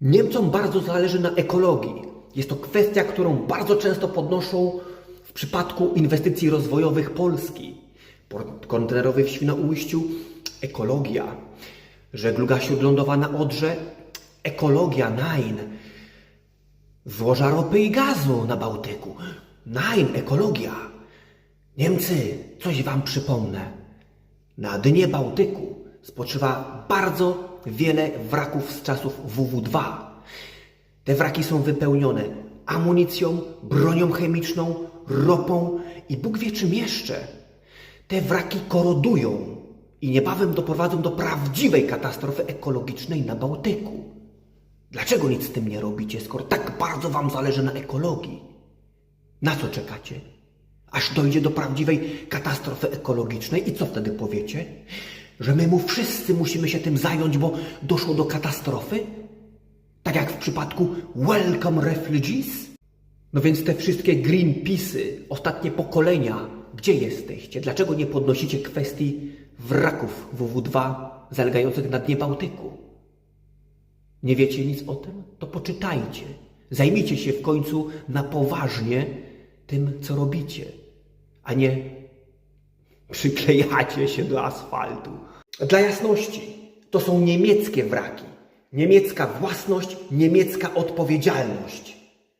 Niemcom bardzo zależy na ekologii. Jest to kwestia, którą bardzo często podnoszą w przypadku inwestycji rozwojowych Polski. Port kontenerowy w Świnoujściu ekologia. Żegluga śródlądowa na Odrze ekologia, nein. Złoża ropy i gazu na Bałtyku. Nein, ekologia. Niemcy, coś wam przypomnę. Na dnie Bałtyku spoczywa bardzo wiele wraków z czasów WW2. Te wraki są wypełnione amunicją, bronią chemiczną, ropą i Bóg wie czym jeszcze. Te wraki korodują i niebawem doprowadzą do prawdziwej katastrofy ekologicznej na Bałtyku. Dlaczego nic z tym nie robicie, skoro tak bardzo wam zależy na ekologii? Na co czekacie? Aż dojdzie do prawdziwej katastrofy ekologicznej i co wtedy powiecie? Że my mu wszyscy musimy się tym zająć, bo doszło do katastrofy? Tak jak w przypadku Welcome Refugees? No więc te wszystkie Greenpeace'y, ostatnie pokolenia, gdzie jesteście? Dlaczego nie podnosicie kwestii wraków WW2 zalegających na dnie Bałtyku? Nie wiecie nic o tym? To poczytajcie. Zajmijcie się w końcu na poważnie tym, co robicie, a nie przyklejacie się do asfaltu. Dla jasności, to są niemieckie wraki. Niemiecka własność, niemiecka odpowiedzialność.